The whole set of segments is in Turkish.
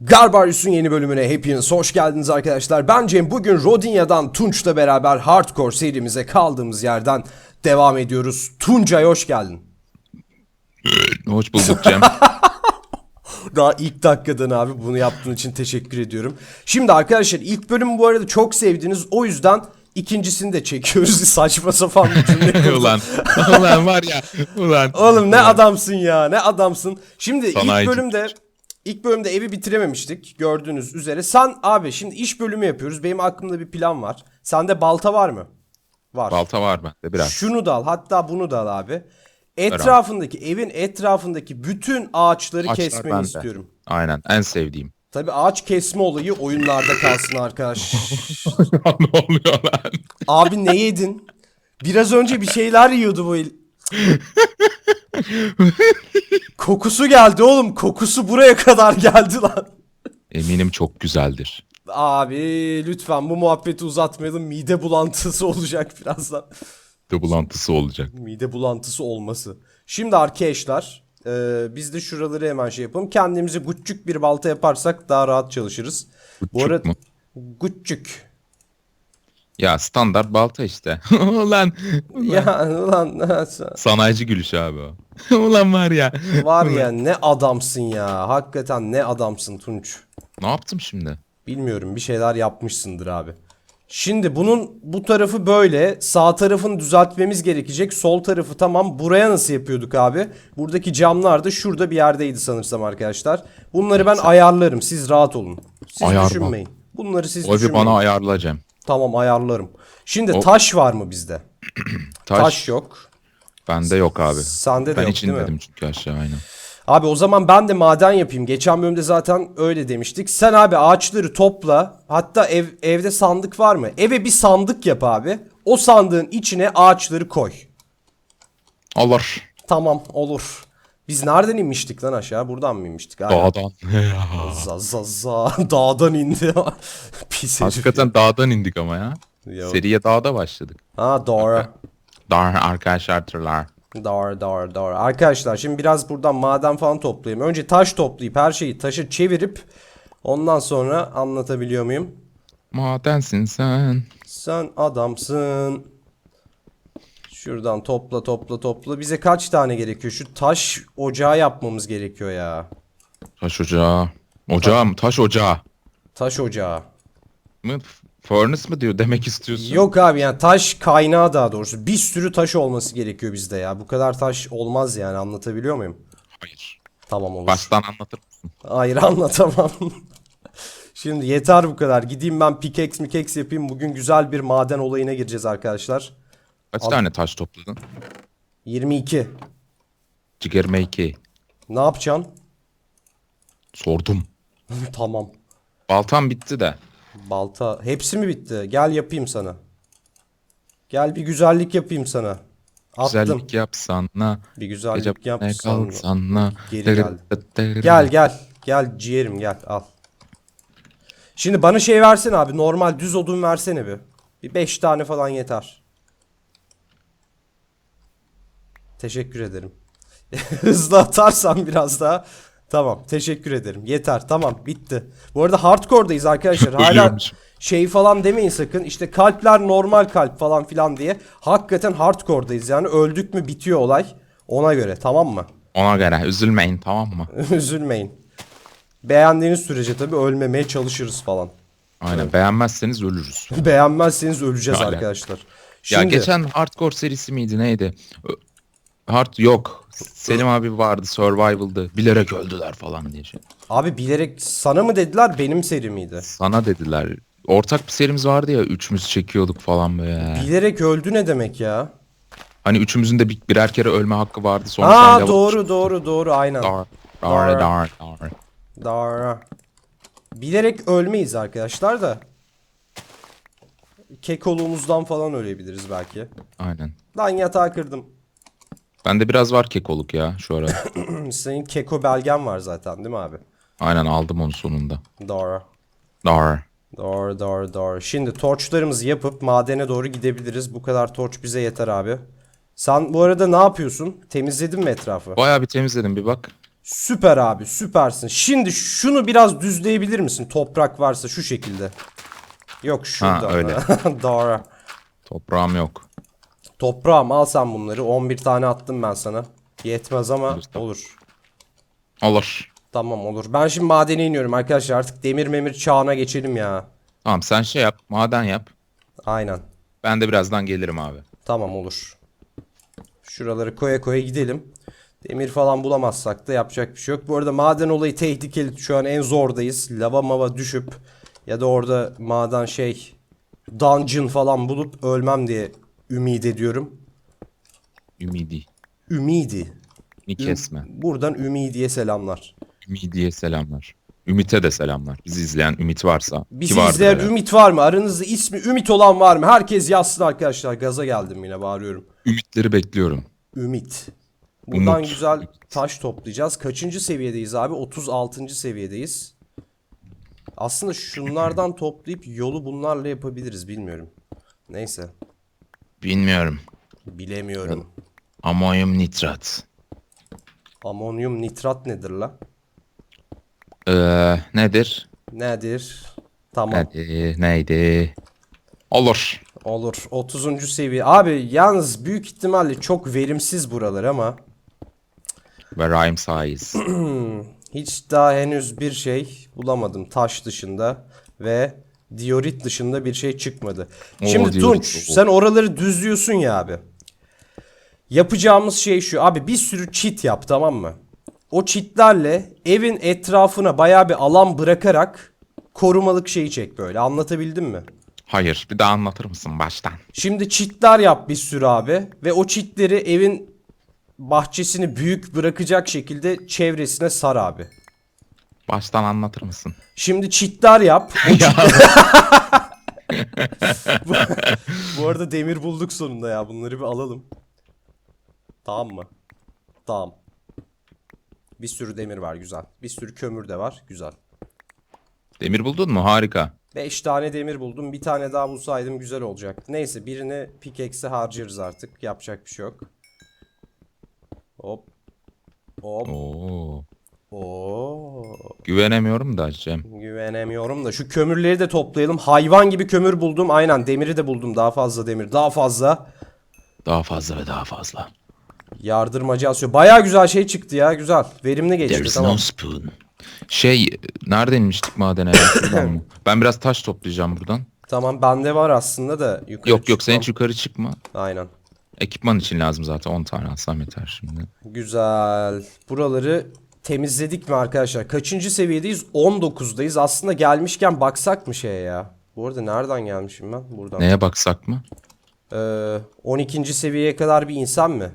Garbarius'un yeni bölümüne hepiniz hoş geldiniz arkadaşlar. Ben Cem. Bugün Rodinya'dan Tunç'la beraber Hardcore serimize kaldığımız yerden devam ediyoruz. Tuncay hoş geldin. Hoş bulduk Cem. Daha ilk dakikadan abi bunu yaptığın için teşekkür ediyorum. Şimdi arkadaşlar ilk bölümü bu arada çok sevdiniz. O yüzden ikincisini de çekiyoruz. Saçma sapan bir cümle ulan, ulan var ya, ulan. Oğlum ne adamsın ya ne adamsın. Şimdi Sanayici. ilk bölümde ilk bölümde evi bitirememiştik gördüğünüz üzere. Sen abi şimdi iş bölümü yapıyoruz. Benim aklımda bir plan var. Sende balta var mı? Var. Balta var bende biraz. Şunu da al hatta bunu da al abi. Etrafındaki evin etrafındaki bütün ağaçları Ağaçlar kesmeni bende. istiyorum. Aynen, en sevdiğim. Tabi ağaç kesme olayı oyunlarda kalsın arkadaş. ne oluyor lan? Abi ne yedin? Biraz önce bir şeyler yiyordu bu el. Kokusu geldi oğlum. Kokusu buraya kadar geldi lan. Eminim çok güzeldir. Abi lütfen bu muhabbeti uzatmayalım. Mide bulantısı olacak birazdan. De bulantısı olacak. Mide bulantısı olması. Şimdi arkadaşlar e, biz de şuraları hemen şey yapalım. Kendimize güççük bir balta yaparsak daha rahat çalışırız. bu arada mü? güççük. Ya standart balta işte. ulan, Ya ulan sanayici gülüşü abi o. ulan var ya. Var ya ne adamsın ya. Hakikaten ne adamsın Tunç. Ne yaptım şimdi? Bilmiyorum bir şeyler yapmışsındır abi. Şimdi bunun bu tarafı böyle. Sağ tarafını düzeltmemiz gerekecek. Sol tarafı tamam. Buraya nasıl yapıyorduk abi? Buradaki camlar da şurada bir yerdeydi sanırsam arkadaşlar. Bunları ben ayarlarım. Siz rahat olun. Siz Ayarla. düşünmeyin. Bunları siz O bir düşünmeyin. bana ayarla Cem. Tamam ayarlarım. Şimdi O- taş var mı bizde? Taş, Taş, yok. bende yok abi. Sende de Ben yok hiç değil mi? inmedim çünkü aşağı aynen. Abi o zaman ben de maden yapayım. Geçen bölümde zaten öyle demiştik. Sen abi ağaçları topla. Hatta ev evde sandık var mı? Eve bir sandık yap abi. O sandığın içine ağaçları koy. Olur. Tamam olur. Biz nereden inmiştik lan aşağı? Buradan mı inmiştik? Aynen. Dağdan. Za za za. Dağdan indi. Pis herif. Hakikaten dağdan indik ama ya. Yok. Seriye dağda başladık. Ha doğru. Dağ arkadaşlar hatırlar. Doğru doğru doğru. Arkadaşlar şimdi biraz buradan maden falan toplayayım. Önce taş toplayıp her şeyi taşa çevirip ondan sonra anlatabiliyor muyum? Madensin sen. Sen adamsın. Şuradan topla topla topla. Bize kaç tane gerekiyor? Şu taş ocağı yapmamız gerekiyor ya. Taş ocağı. Ocağı mı? Taş ocağı Taş ocağı. mı? Furnace mı diyor demek istiyorsun? Yok abi yani taş kaynağı daha doğrusu. Bir sürü taş olması gerekiyor bizde ya. Bu kadar taş olmaz yani anlatabiliyor muyum? Hayır. Tamam olur. Baştan anlatır mısın? Hayır anlatamam. Şimdi yeter bu kadar. Gideyim ben pickaxe mikex yapayım. Bugün güzel bir maden olayına gireceğiz arkadaşlar. Kaç Al. tane taş topladın? 22. Ciger make. Ne yapacaksın? Sordum. tamam. Baltam bitti de. Balta. Hepsi mi bitti? Gel yapayım sana. Gel bir güzellik yapayım sana. Attım. Güzellik yapsana. Bir güzellik Gece yap ne kalsana. Geri geldi. Gel gel. Gel ciğerim gel al. Şimdi bana şey versene abi. Normal düz odun versene bir. Bir 5 tane falan yeter. Teşekkür ederim. Hızlı atarsan biraz daha. Tamam teşekkür ederim. Yeter tamam bitti. Bu arada hardcore'dayız arkadaşlar. Hala şey falan demeyin sakın. İşte kalpler normal kalp falan filan diye. Hakikaten hardcore'dayız yani. Öldük mü bitiyor olay. Ona göre tamam mı? Ona göre üzülmeyin tamam mı? Üzülmeyin. Beğendiğiniz sürece tabii ölmemeye çalışırız falan. Aynen beğenmezseniz ölürüz. Beğenmezseniz öleceğiz Aynen. arkadaşlar. Ya Şimdi, geçen hardcore serisi miydi neydi? Hard yok. Selim abi vardı survival'dı. Bilerek öldüler falan diye şey. abi bilerek sana mı dediler benim seri miydi? Sana dediler. Ortak bir serimiz vardı ya üçümüz çekiyorduk falan böyle. Bilerek öldü ne demek ya? Hani üçümüzün de bir, birer kere ölme hakkı vardı. Sonra Aa doğru doğru doğru aynen. Dar, Dar. dar, dar. Bilerek ölmeyiz arkadaşlar da. Kekoluğumuzdan falan ölebiliriz belki. Aynen. Lan yatağı kırdım. Bende biraz var kekoluk ya şu ara. Senin keko belgen var zaten değil mi abi? Aynen aldım onu sonunda. Dara. Dar. Doğru doğru doğru. Şimdi torçlarımızı yapıp madene doğru gidebiliriz. Bu kadar torç bize yeter abi. Sen bu arada ne yapıyorsun? Temizledin mi etrafı? Bayağı bir temizledim bir bak. Süper abi süpersin. Şimdi şunu biraz düzleyebilir misin? Toprak varsa şu şekilde. Yok şurada. öyle. Doğru. Toprağım yok. Toprağım al sen bunları. 11 tane attım ben sana. Yetmez ama Olur. Olur. Tamam olur. Ben şimdi madene iniyorum arkadaşlar. Artık demir memir çağına geçelim ya. Tamam sen şey yap. Maden yap. Aynen. Ben de birazdan gelirim abi. Tamam olur. Şuraları koya koya gidelim. Demir falan bulamazsak da yapacak bir şey yok. Bu arada maden olayı tehlikeli. Şu an en zordayız. Lava mava düşüp ya da orada maden şey dungeon falan bulup ölmem diye ümit ediyorum. Ümidi. Ümidi. Ni kesme. Buradan Ümidi'ye selamlar. Ümidiye selamlar. Ümit'e de selamlar. Bizi izleyen Ümit varsa. Bizi izleyen herhalde. Ümit var mı? Aranızda ismi Ümit olan var mı? Herkes yazsın arkadaşlar. Gaza geldim yine bağırıyorum. Ümitleri bekliyorum. Ümit. Buradan Umut. güzel taş toplayacağız. Kaçıncı seviyedeyiz abi? 36. seviyedeyiz. Aslında şunlardan toplayıp yolu bunlarla yapabiliriz bilmiyorum. Neyse. Bilmiyorum. Bilemiyorum. Amonyum nitrat. Amonyum nitrat nedir la? Ee, nedir? Nedir? Tamam. Neydi? Neydi? Olur. Olur. 30. seviye. Abi yalnız büyük ihtimalle çok verimsiz buralar ama Ve rhyme size. hiç daha henüz bir şey bulamadım taş dışında ve diorit dışında bir şey çıkmadı. Oo, Şimdi diorit Tunç sen oraları düzlüyorsun ya abi. Yapacağımız şey şu. Abi bir sürü çit yap tamam mı? O çitlerle evin etrafına bayağı bir alan bırakarak korumalık şeyi çek böyle. Anlatabildim mi? Hayır. Bir daha anlatır mısın baştan? Şimdi çitler yap bir sürü abi ve o çitleri evin bahçesini büyük bırakacak şekilde çevresine sar abi. Baştan anlatır mısın? Şimdi çitler yap. Bu, bu arada demir bulduk sonunda ya. Bunları bir alalım. Tamam mı? Tamam. Bir sürü demir var güzel. Bir sürü kömür de var güzel. Demir buldun mu? Harika. 5 tane demir buldum. Bir tane daha bulsaydım güzel olacaktı. Neyse birini pickaxe'e harcarız artık. Yapacak bir şey yok. Hop. Hop. Oo. Oo. Güvenemiyorum da Cem. Güvenemiyorum da şu kömürleri de toplayalım. Hayvan gibi kömür buldum. Aynen demiri de buldum. Daha fazla demir. Daha fazla. Daha fazla ve daha fazla. Yardırmacı asıyor. Baya güzel şey çıktı ya. Güzel. Verimli geçti. There's Tamam. no spoon. Şey, nereden inmiştik madene? ben biraz taş toplayacağım buradan. Tamam bende var aslında da. Yukarı Yok yok sen çıkmam. hiç yukarı çıkma. Aynen. Ekipman için lazım zaten 10 tane alsam yeter şimdi. Güzel. Buraları temizledik mi arkadaşlar? Kaçıncı seviyedeyiz? 19'dayız. Aslında gelmişken baksak mı şeye ya? Bu arada nereden gelmişim ben? Buradan. Neye baksak mı? Ee, 12. seviyeye kadar bir insan mı?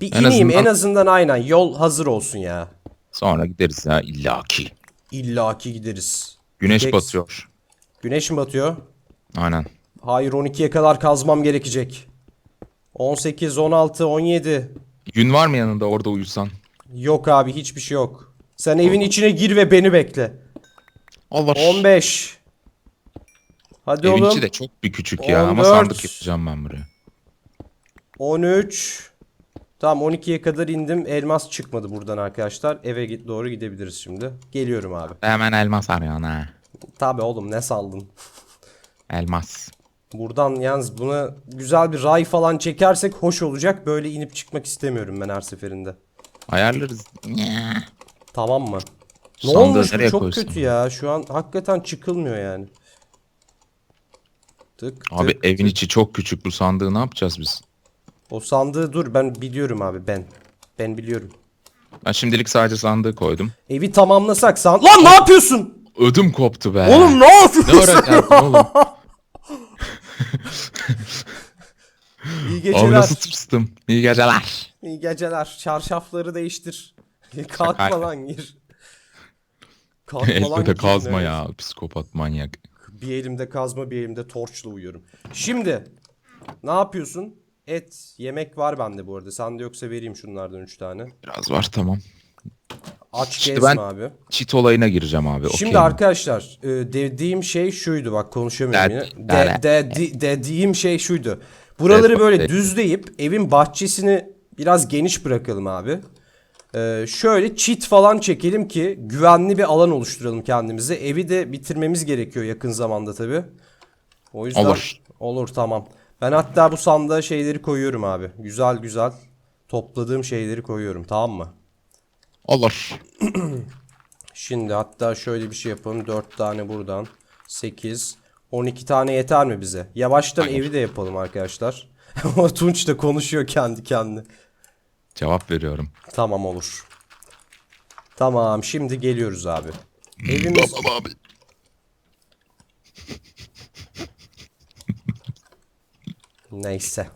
Bir En ineyim en azından- azından aynen. Yol hazır olsun ya. Sonra gideriz ya illaki. İlla ki gideriz. Güneş Gex- batıyor. Güneş mi batıyor? Aynen. Hayır 12'ye kadar kazmam gerekecek. 18, 16, 17. Gün var mı yanında orada uyusan? Yok abi hiçbir şey yok. Sen evin içine gir ve beni bekle. Olur. 15. Hadi Evin oğlum. içi de çok bir küçük ya ama 14. sandık yapacağım ben buraya. 13. Tamam 12'ye kadar indim. Elmas çıkmadı buradan arkadaşlar. Eve git doğru gidebiliriz şimdi. Geliyorum abi. Hemen elmas arıyorsun ha. Tabi oğlum ne sandın? Elmas. Buradan yalnız buna güzel bir ray falan çekersek hoş olacak. Böyle inip çıkmak istemiyorum ben her seferinde. Ayarlarız. Ya. Tamam mı? Ne Sandığı olmuş bu nereye çok koysun? kötü ya. Şu an hakikaten çıkılmıyor yani. Tık Abi tık evin tık. içi çok küçük bu sandığı ne yapacağız biz? O sandığı dur ben biliyorum abi ben. Ben biliyorum. Ben şimdilik sadece sandığı koydum. Evi tamamlasak san... Lan ne yapıyorsun? Ödüm koptu be. Oğlum ne Ne yapıyorsun? geldin oğlum? İyi Abi geceler. nasıl tırstım. İyi geceler. İyi geceler. Çarşafları değiştir. Kalkma Şaka. lan gir. Kalkma lan Elde de gir, kazma evet. ya. Psikopat manyak. Bir elimde kazma bir elimde torçla uyuyorum. Şimdi ne yapıyorsun? Et, yemek var bende bu arada. Sende yoksa vereyim şunlardan 3 tane. Biraz var tamam. Aç İşte gezme ben- abi. Çit olayına gireceğim abi. Şimdi okey mi? arkadaşlar e, dediğim şey şuydu bak konuşamıyorum yine. De, de- de, di- dediğim şey şuydu. Buraları böyle düzleyip evin bahçesini biraz geniş bırakalım abi. Ee, şöyle çit falan çekelim ki güvenli bir alan oluşturalım kendimize. Evi de bitirmemiz gerekiyor yakın zamanda tabi. O yüzden Olur. olur tamam. Ben hatta bu sandığa şeyleri koyuyorum abi. Güzel güzel topladığım şeyleri koyuyorum tamam mı? Olur. Şimdi hatta şöyle bir şey yapalım. 4 tane buradan. 8. 12 tane yeter mi bize? Yavaştan evi de yapalım arkadaşlar. Tunç da konuşuyor kendi kendine. Cevap veriyorum. Tamam olur. Tamam şimdi geliyoruz abi. Evimiz Tamam abi. neyse.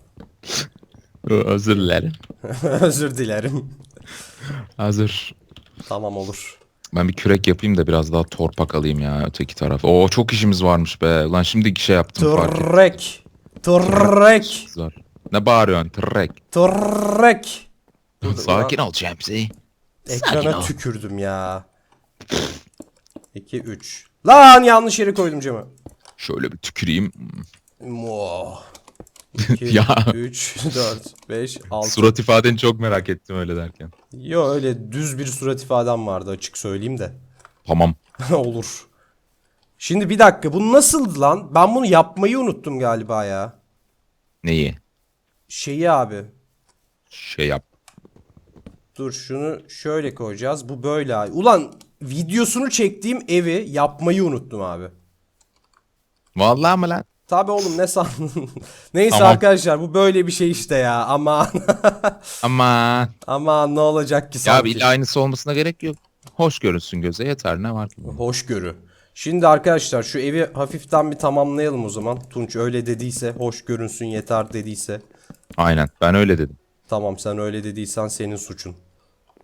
Özür dilerim. Özür dilerim. Hazır. Tamam olur. Ben bir kürek yapayım da biraz daha torpak alayım ya öteki taraf. Oo çok işimiz varmış be. Lan şimdi şey yaptım fark ettim. Trek. Zor. Ne bağırıyorsun? Trek. Sakin ol James'i. Sakin Ekrana ol. tükürdüm ya. 2 3. Lan yanlış yere koydum camı. Şöyle bir tüküreyim. Mo. 2 Ya. 3 4 5 6. Surat ifadeni çok merak ettim öyle derken. Yo öyle düz bir surat ifadem vardı açık söyleyeyim de. Tamam. Olur. Şimdi bir dakika bu nasıldı lan? Ben bunu yapmayı unuttum galiba ya. Neyi? Şeyi abi. Şey yap. Dur şunu şöyle koyacağız. Bu böyle abi. Ulan videosunu çektiğim evi yapmayı unuttum abi. Vallahi mı lan? Tabi oğlum ne sandın? Neyse Tamam. arkadaşlar bu böyle bir şey işte ya. Aman. Aman. Aman ne olacak ki Ya sanki. bir illa aynısı olmasına gerek yok. Hoş görünsün göze yeter ne var ki? bunda? Hoşgörü. Şimdi arkadaşlar şu evi hafiften bir tamamlayalım o zaman. Tunç öyle dediyse, hoş görünsün yeter dediyse. Aynen ben öyle dedim. Tamam sen öyle dediysen senin suçun.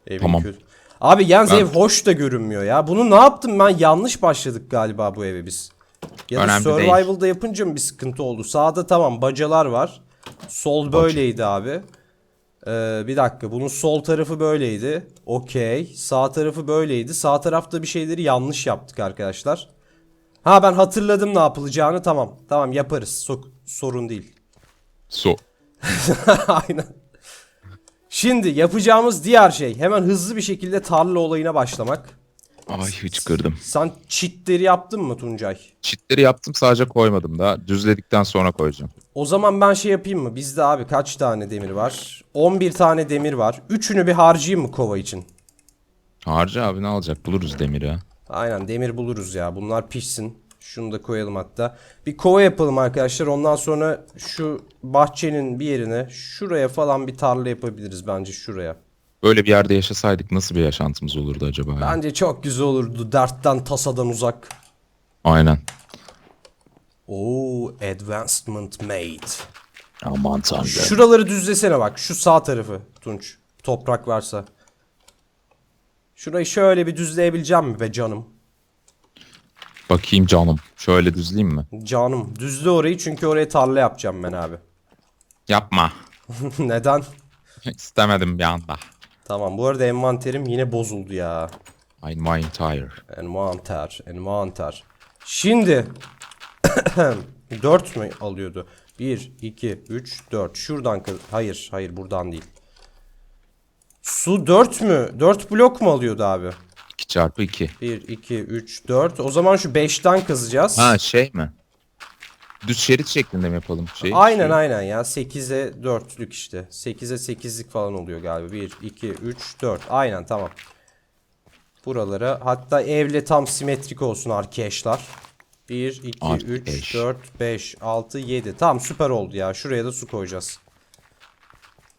Evin Tamam. kötü. Abi yalnız Ben- ev hoş da görünmüyor ya. Bunu ne yaptım ben? Yanlış başladık galiba bu eve biz. Ya da Önemli değil. survival'da yapınca mı bir sıkıntı oldu? Sağda tamam bacalar var. Sol böyleydi abi. Ee, bir dakika bunun sol tarafı böyleydi. Okey. Sağ tarafı böyleydi. Sağ tarafta bir şeyleri yanlış yaptık arkadaşlar. Ha ben hatırladım ne yapılacağını tamam. Tamam yaparız. So- sorun değil. So. Aynen. Şimdi yapacağımız diğer şey hemen hızlı bir şekilde tarla olayına başlamak. Ay hıçkırdım. Sen çitleri yaptın mı Tuncay? Çitleri yaptım sadece koymadım da düzledikten sonra koyacağım. O zaman ben şey yapayım mı? Bizde abi kaç tane demir var? 11 tane demir var. Üçünü bir harcayayım mı kova için? Harca abi ne alacak buluruz demiri ya. Aynen demir buluruz ya. Bunlar pişsin. Şunu da koyalım hatta. Bir kova yapalım arkadaşlar. Ondan sonra şu bahçenin bir yerine şuraya falan bir tarla yapabiliriz bence şuraya. Böyle bir yerde yaşasaydık nasıl bir yaşantımız olurdu acaba ya? Bence çok güzel olurdu. Dertten tasadan uzak. Aynen. Oo, advancement made. Aman tanrım. Şuraları düzlesene bak. Şu sağ tarafı Tunç. Toprak varsa. Şurayı şöyle bir düzleyebileceğim mi be canım? Bakayım canım. Şöyle düzleyeyim mi? Canım. Düzle orayı çünkü oraya tarla yapacağım ben abi. Yapma. Neden? İstemedim bir anda. Tamam bu arada envanterim yine bozuldu ya. Entire. Envanter, envanter. Şimdi 4 mü alıyordu? 1, 2, 3, 4. Şuradan kaz- Hayır, hayır buradan değil. Su 4 mü? 4 blok mu alıyordu abi? 2 çarpı 2. 1, 2, 3, 4. O zaman şu 5'ten kazacağız. Ha şey mi? Düz şerit şeklinde mi yapalım şeyi? Aynen Şey- aynen ya 8'e 4'lük işte. 8'e 8'lik falan oluyor galiba. 1, 2, 3, 4. Aynen tamam. Buralara hatta evle tam simetrik olsun arkadaşlar. 1, 2, Arkadaş. 3, 4, 5, 6, 7. Tamam süper oldu ya. Şuraya da su koyacağız.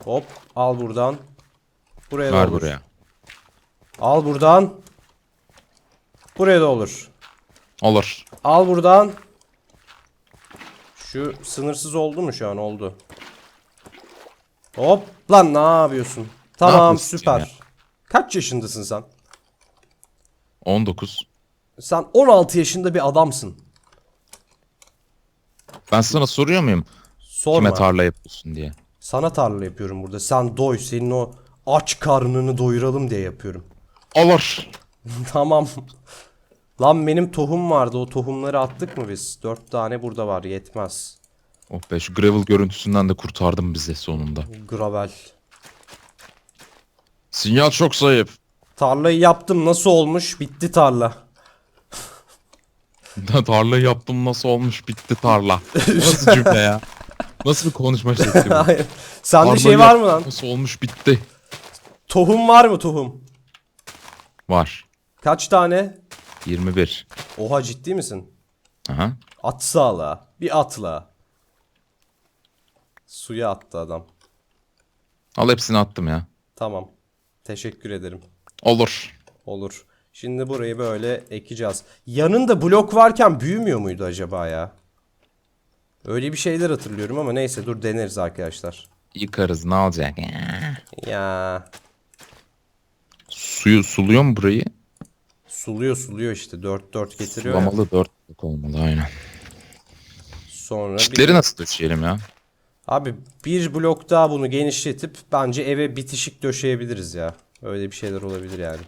Hop al buradan. Buraya da olur. buraya. Al buradan. Buraya da olur. Olur. Al buradan. Şu sınırsız oldu mu şu an? Oldu. Hop lan ne yapıyorsun? Tamam yapıyorsun süper. ya? Kaç yaşındasın sen? 19. Sen 16 yaşında bir adamsın. Ben sana soruyor muyum? Sorma. Kime tarla yapıyorsun diye. Sana tarla yapıyorum burada. Sen doy. Senin o aç karnını doyuralım diye yapıyorum. Olur. tamam. Lan benim tohum vardı. O tohumları attık mı biz? 4 tane burada var. Yetmez. Oh be şu gravel görüntüsünden de kurtardın bizi sonunda. Gravel. Sinyal çok zayıf. Tarlayı yaptım nasıl olmuş? Bitti tarla. tarla yaptım nasıl olmuş bitti tarla. Nasıl cümle ya? Nasıl bir konuşma şekli bu? Hayır. Sende şey var mı lan? Nasıl olmuş bitti. Tohum var mı tohum? Var. Kaç tane? 21. Oha ciddi misin? Aha. At sağla. Bir atla. Suya attı adam. Al hepsini attım ya. Tamam. Teşekkür ederim. Olur. Olur. Şimdi burayı böyle ekeceğiz. Yanında blok varken büyümüyor muydu acaba ya? Öyle bir şeyler hatırlıyorum ama neyse dur deneriz arkadaşlar. Yıkarız ne olacak? Ya Suyu suluyor mu burayı? suluyor suluyor işte 4-4 getiriyor ya. Sulamalı dörtlük olmalı aynen. Sonra bir... Çitleri nasıl döşeyelim ya? Abi bir blok daha bunu genişletip bence eve bitişik döşeyebiliriz ya. Öyle bir şeyler olabilir yani.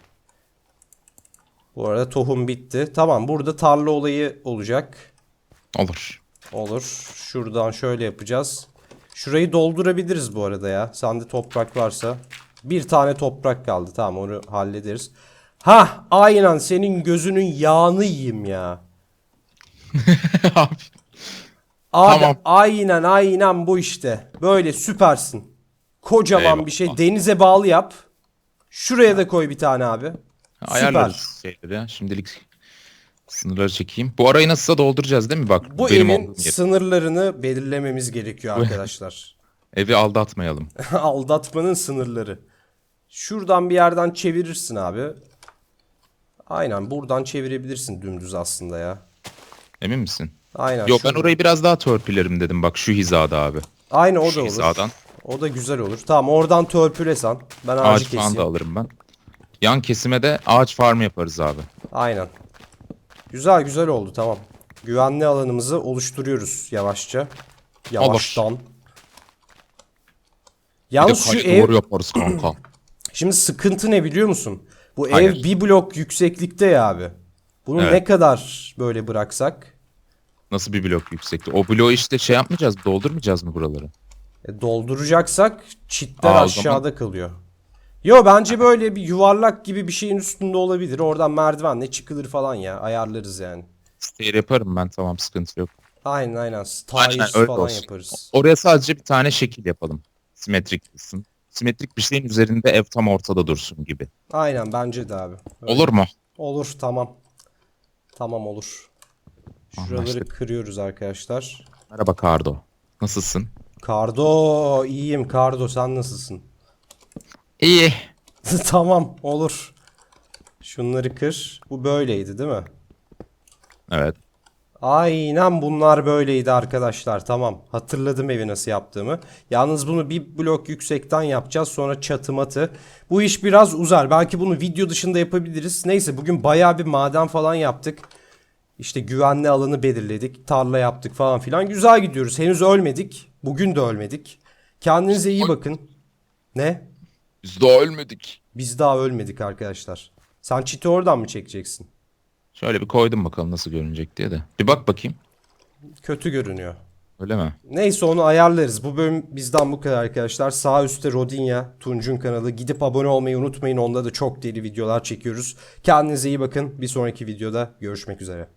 Bu arada tohum bitti. Tamam burada tarla olayı olacak. Olur. Olur. Şuradan şöyle yapacağız. Şurayı doldurabiliriz bu arada ya. Sende toprak varsa. Bir tane toprak kaldı. Tamam onu hallederiz. Ha, aynen senin gözünün yağını yiyeyim ya. Abi. Abi Tamam. aynen aynen bu işte. Böyle süpersin. Kocaman Eyvallah. bir şey. Denize bağlı yap. Şuraya da koy bir tane abi. Ayarlarız şeyleri ya. Şimdilik sınırları çekeyim. Bu arayı nasılsa dolduracağız değil mi? Bak Bu benim evin sınırlarını belirlememiz gerekiyor arkadaşlar. Evi aldatmayalım. Aldatmanın sınırları. Şuradan bir yerden çevirirsin abi. Aynen buradan çevirebilirsin dümdüz aslında ya. Emin misin? Aynen. Yok ben şuradan. orayı biraz daha törpülerim dedim. Bak şu hizada abi. Aynen o Şu da olur. hizadan. O da güzel olur. Tamam oradan törpülesen. Ben ağacı Ağaç keseyim. falan da alırım ben. Yan kesime de ağaç farmı yaparız abi. Aynen. Güzel güzel oldu tamam. Güvenli alanımızı oluşturuyoruz yavaşça. Yavaştan. Yalnız şu ev yaparız kanka. Şimdi sıkıntı ne biliyor musun? Bu Hayır. ev bir blok yükseklikte ya abi. Bunu Evet. ne kadar böyle bıraksak Nasıl bir blok yüksekti? O bloğu işte şey yapmayacağız? Doldurmayacağız mı buraları? e, dolduracaksak çitler Aa, o aşağıda kalıyor. Yo bence böyle bir yuvarlak gibi bir şeyin üstünde olabilir. Oradan merdivenle çıkılır falan ya. Ayarlarız yani. Stair yaparım ben tamam sıkıntı yok. Aynen aynen. Aynen, öyle falan olsun. yaparız. Oraya sadece bir tane şekil yapalım. Simetrik kısım. Simetrik bir şeyin üzerinde ev tam ortada dursun gibi. Aynen bence de abi. Öyle. Olur mu? Olur tamam. Tamam olur. Şuraları Anlaştık. kırıyoruz arkadaşlar. Merhaba Kardo. Nasılsın? Kardo iyiyim Kardo sen nasılsın? İyi. tamam olur. Şunları kır. Bu böyleydi değil mi? Evet. Aynen bunlar böyleydi arkadaşlar. Tamam. Hatırladım evi nasıl yaptığımı. Yalnız bunu bir blok yüksekten yapacağız. Sonra çatı matı. Bu iş biraz uzar. Belki bunu video dışında yapabiliriz. Neyse bugün bayağı bir maden falan yaptık. İşte güvenli alanı belirledik. Tarla yaptık falan filan. Güzel gidiyoruz. Henüz ölmedik. Bugün de ölmedik. Kendinize iyi bakın. Ne? Biz daha ölmedik. Biz daha ölmedik arkadaşlar. Sen çiti oradan mı çekeceksin? Şöyle bir koydum bakalım nasıl görünecek diye de. Bir bak bakayım. Kötü görünüyor. Öyle mi? Neyse onu ayarlarız. Bu bölüm bizden bu kadar arkadaşlar. Sağ üstte Rodinya, Tunç'un kanalı. Gidip abone olmayı unutmayın. Onda da çok deli videolar çekiyoruz. Kendinize iyi bakın. Bir sonraki videoda görüşmek üzere.